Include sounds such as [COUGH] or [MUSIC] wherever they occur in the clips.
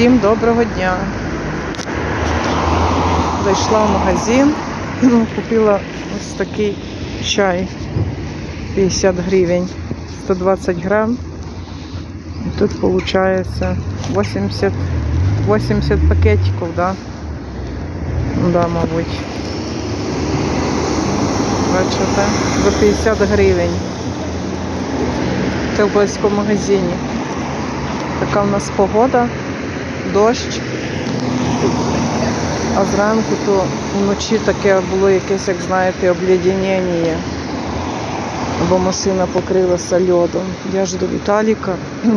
Всім доброго дня. Зайшла в магазин, купила ось такий чай 50 гривень, 120 грам. І тут виходить 80, 80 пакетиків, да? Ну Да, мабуть. Бачите, за 50 гривень. Це в близькому магазині. Така в нас погода, дощ. А зранку то вночі таке було якесь, як знаєте, обледенення. Бо машина покрилася льодом. Я ж до Віталіка. [CLEARS THROAT]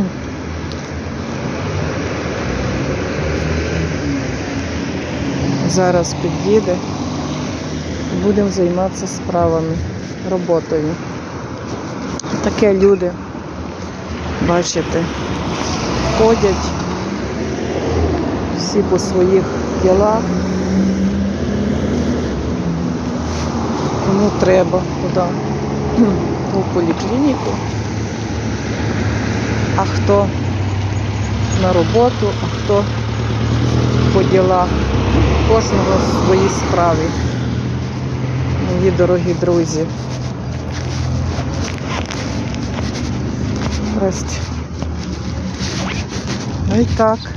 Зараз під'їде. Будемо займатися справами, роботою. Таке люди, бачите, ходять всі по своїх ділах. Кому треба, куди? [CLEARS THROAT] У поліклініку. А хто на роботу, а хто по ділах. Кожного в своїй справі. Мої дорогі друзі. Здрасте. Ну і так.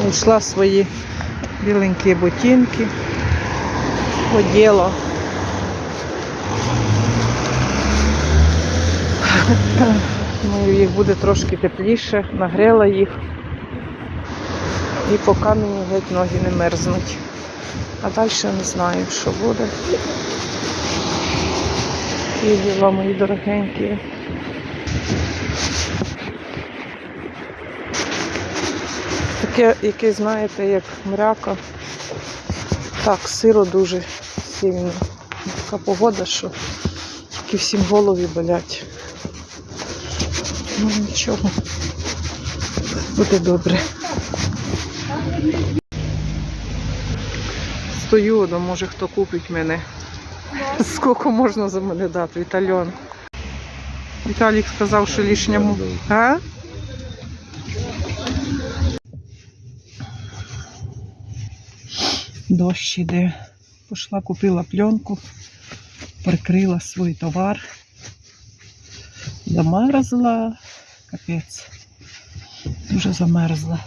Знайшла свої біленькі ботинки. Поділа. Ну, їх буде трошки тепліше, нагрела їх. І поки мені геть ноги не мерзнуть. А далі не знаю, що буде. І діла мої дорогенькі. Таке, яке, знаєте, як мряка. Так, сиро дуже сильно. Така погода, що тільки всім голові болять. Ну нічого. Буде добре. Стою, ну може хто купить мене. Скільки можна за мене дати, Вітальон? Віталік сказав, що лишньому. А? Дощ іде. Пішла, купила пленку, прикрила свій товар. Замерзла. Капець. Дуже замерзла.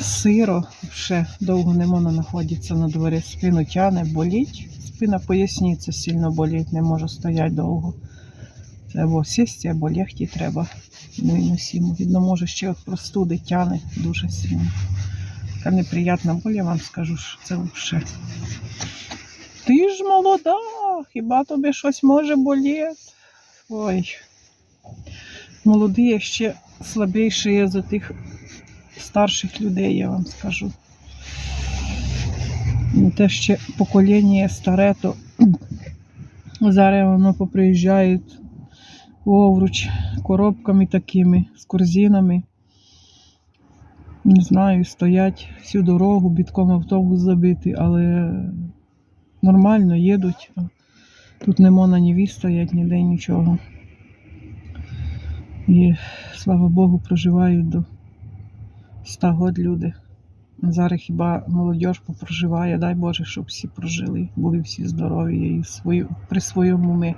Сиро, ще довго не можна знаходитися на дворі. Спину тяне, боліть. Спина поясниця сильно болить, не можу стояти довго. Це або сісти, або легті треба. Невиносимо. Видно, може ще от простуди тяне дуже сильно. Така неприятна боль, я вам скажу, що це взагалі. Ти ж молода, хіба тобі щось може боліти? Ой. Молоді ще слабіші за тих старших людей, я вам скажу. Ну, Те ще покоління старе, то зараз воно поприїжджають овруч коробками такими, з корзинами. Не знаю, стоять всю дорогу, бітком автобус забитий, але нормально їдуть. Тут не можна ні віз стоять, ніде нічого. І слава Богу, проживають до 100 год люди. Зараз хіба молодь попроживає, дай Боже, щоб всі прожили, були всі здорові і свої, при своєму ми,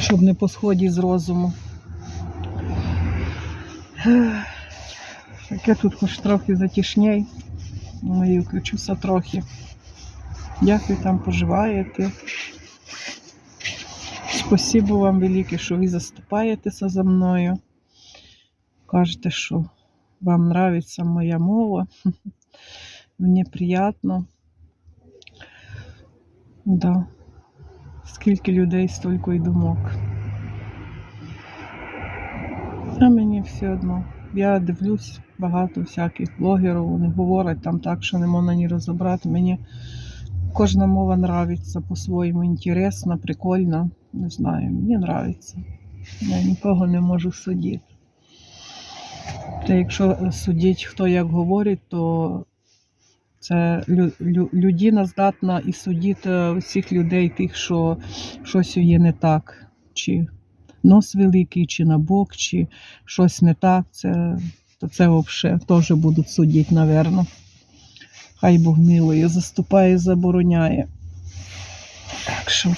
щоб не по сході з розуму. Таке тут хоч трохи затішній. Ну і включуся трохи. Як ви там поживаєте? Спасибо вам велике, що ви заступаєтеся за мною. Кажете, що вам нравится моя мова. [LAUGHS] Мені приємно. Да. Скільки людей, стільки й думок. А мені все одно. Я дивлюсь багато всяких блогерів, вони говорять там так, що не можна ні розібрати. Мені кожна мова нравиться по-своєму інтересна, прикольна. Не знаю, мені нравиться. Я нікого не можу судити. Та якщо судіть, хто як говорить, то це лю- лю- людина здатна і судити всіх людей, тих, що щось є не так, чи нос великий, чи на бок, чи щось не так, це, то це взагалі теж будуть судити, напевно. Хай Бог милує, заступає, забороняє. Так що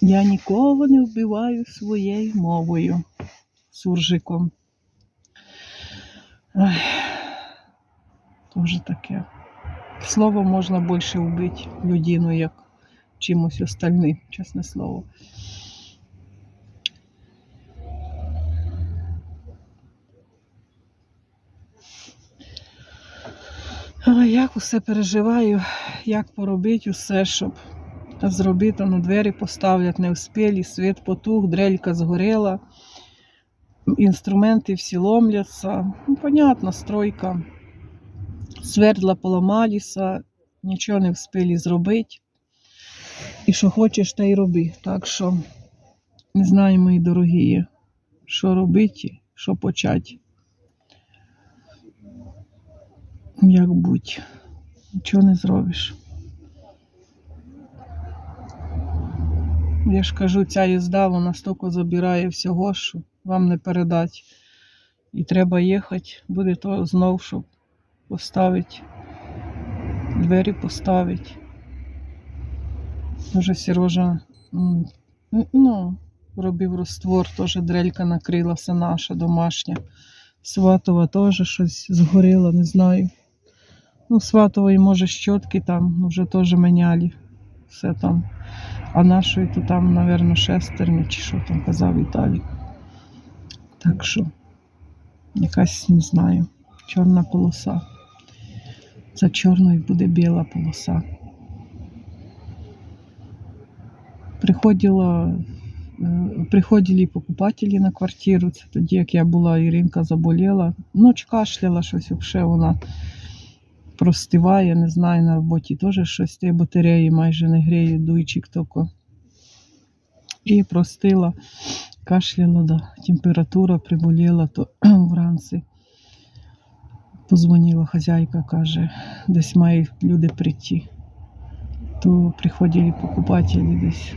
я нікого не вбиваю своєю мовою, суржиком. Тоже таке. Слово можна більше вбити людину, як чимось остальним, чесне слово. Але як усе переживаю, як поробити усе, щоб зробити, ну двері поставлять, не вспілі, світ потух, дрелька згорела, інструменти всі ломляться. Ну, понятно, стройка. Свердла поламалися, нічого не вспілі зробити. І що хочеш, та й роби. Так що не знаю, мої дорогі, що робити, що почати. Як будь, нічого не зробиш. Я ж кажу, ця їзда вона стільки забирає всього, що вам не передать. І треба їхати, буде то знов, щоб поставити, двері поставити. Вже Сережа ну, робив розтвор, теж дрелька накрила, все наше домашнє. Сватова теж щось згоріло, не знаю. Ну, сватової, може, щотки там вже теж міняли. Все там. А нашої то там, напевно, шестерні, чи що там казав Віталій. Так що, якась, не знаю, чорна полоса. За чорною буде біла полоса. Приходила, е, приходили покупателі на квартиру. Це тоді, як я була, Іринка заболіла. Ноч кашляла щось, взагалі вона простиває, не знаю, на роботі теж щось ті батареї майже не гріє, дуйчик тільки. І простила, кашляла, да. температура приболіла, то [CLEARS THROAT] вранці. Позвонила хазяйка, каже, десь мають люди прийти. То приходили покупателі десь,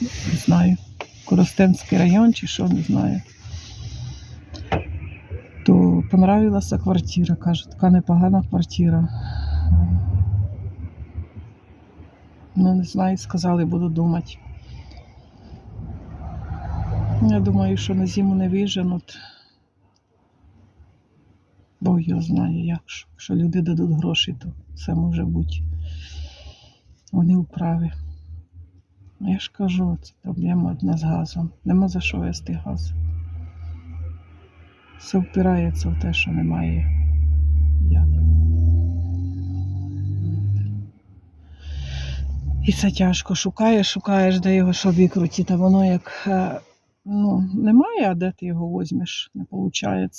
не знаю, Коростенський район чи що, не знаю. То понравилася квартира, каже, така непогана квартира. Ну, не знаю, сказали, буду думати. Я думаю, що на зиму не виженуть. Бог його знає, як що. Якщо люди дадуть гроші, то все може бути. Вони вправі. Я ж кажу, це проблема одна з газом. Нема за що вести газ. Все впирається в те, що немає як. І це тяжко. Шукаєш, шукаєш, де його що викрутити, а воно як е, ну, немає, а де ти його візьмеш, не виходить.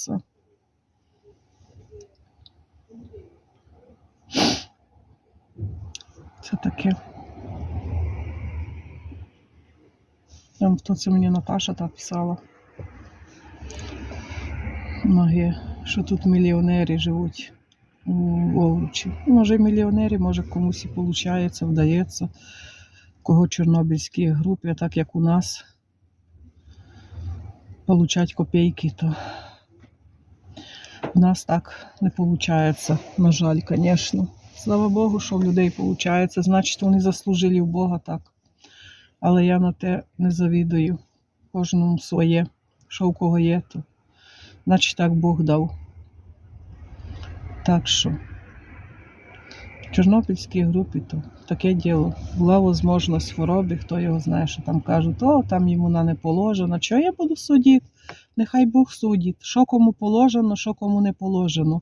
Це таке. Там хто це мені Наташа так писала. Ноги, що тут мільйонери живуть у Овручі. Може мільйонери, може комусь і виходить, вдається. Кого чорнобильські групи, так як у нас получать копійки, то у нас так не виходить, на жаль, звісно. Слава Богу, що в людей виходить, значить вони заслужили в Бога так. Але я на те не завідую. Кожному своє, що у кого є, то значить так Бог дав. Так що в Чорнобильській групі то таке діло. Була можливість хвороби, хто його знає, що там кажуть, о, там йому на не положено. Чого я буду судити? Нехай Бог судить, що кому положено, що кому не положено.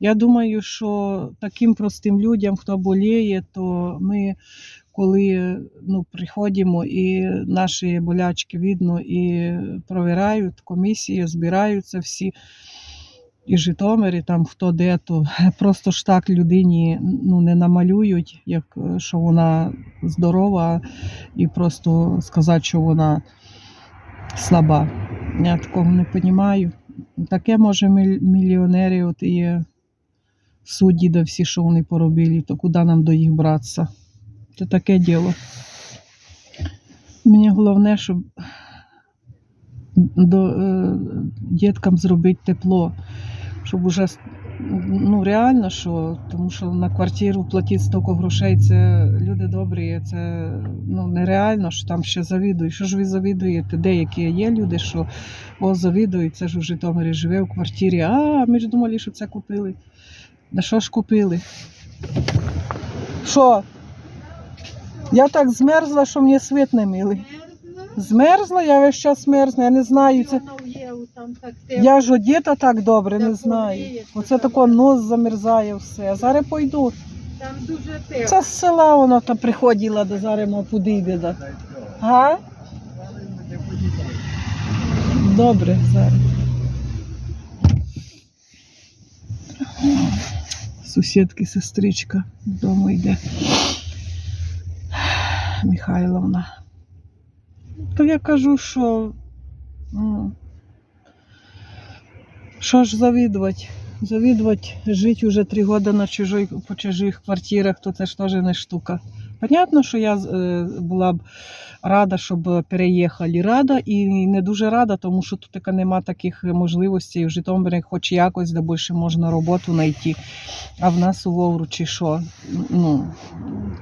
Я думаю, що таким простим людям, хто боліє, то ми, коли ну, приходимо і наші болячки видно і провіряють, комісії збираються всі. І Житомирі, там хто де, то [LAUGHS] просто ж так людині ну, не намалюють, як що вона здорова, і просто сказати, що вона слаба. Я такого не розумію. Таке може міль- мільйонери, от і судді, да всі, що вони поробили, то куди нам до їх братися? Це таке діло. Мені головне, щоб до, е, діткам зробити тепло, щоб уже ну, реально, що, тому що на квартиру платити стільки грошей, це люди добрі, це ну, нереально, що там ще завідують. Що ж ви завідуєте? Деякі є люди, що о, завідують, це ж у Житомирі живе в квартирі. А, ми ж думали, що це купили. Да що ж купили? Що? Я так змерзла, що мені світ не мили. Змерзла, я весь час мерзну, я не знаю. Це... Я ж одіта так добре, не знаю. Оце тако нос замерзає все. Зараз пойду. Це з села воно там приходила, до зараз подійде. Да. Га? Добре, зараз. Сусідки, сестричка додому йде. Михайловна. То я кажу, що. ну, Що ж завідувати? Завідувати, жити вже три роки на чужой, по чужих квартирах, то це ж теж не штука. Понятно, що я е, була б рада, щоб переїхали. Рада і не дуже рада, тому що тут така нема таких можливостей в Житомирі, хоч якось, де більше можна роботу знайти. А в нас у Вовручі що? Ну,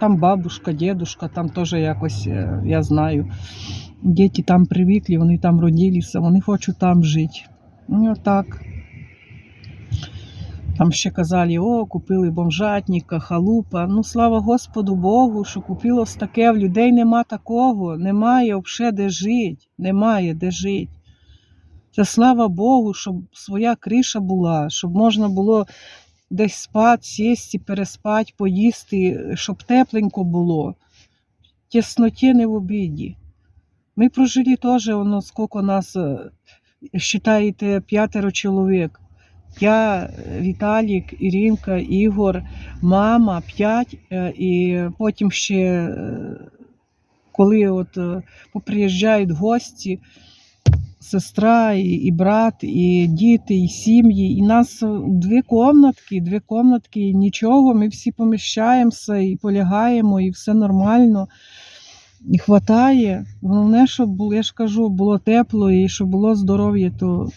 там бабушка, дедушка, там теж якось, е, я знаю. Діти там привикли, вони там родилися, вони хочуть там жити. Ну, так. Там ще казали, о, купили бомжатника, халупа. Ну, слава Господу Богу, що купилось таке. В людей нема такого, немає взагалі де жити, немає де жити. Це слава Богу, щоб своя криша була, щоб можна було десь спати, сісти, переспати, поїсти, щоб тепленько було. Тісноті не в обіді. Ми прожили теж, воно скільки нас, е, считаєте, п'ятеро чоловік. Я, Віталік, Іринка, Ігор, мама, п'ять, е, і потім ще, е, коли от е, поприїжджають гості, сестра, і, і брат, і діти, і сім'ї. І нас дві комнатки, дві комнатки, і нічого, ми всі поміщаємося і полягаємо, і все нормально. І хватає. Головне, щоб було, я ж кажу, було тепло і щоб було здоров'я, то,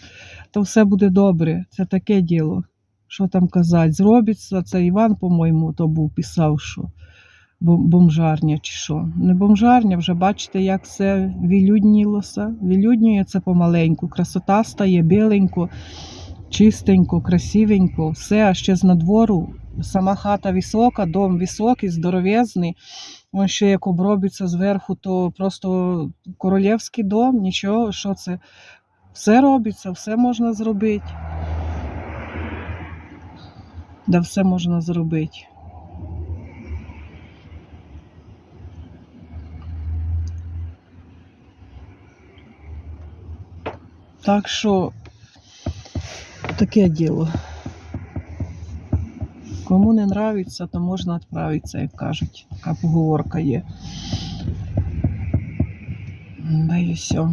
то все буде добре. Це таке діло. Що там казати? Зробиться, це Іван, по-моєму, то був писав, що бомжарня чи що. Не бомжарня, вже бачите, як все вілюднілося. Вілюднюється помаленьку. Красота стає біленько, чистенько, красивенько, все, а ще з надвору. Сама хата висока, дом високий, здоровезний. Він ще як обробиться зверху, то просто королівський дом, нічого, що це. Все робиться, все можна зробити. Да все можна зробити. Так що таке діло. Кому не нравиться, то можна відправитися, як кажуть. Така поговорка є. Да і все.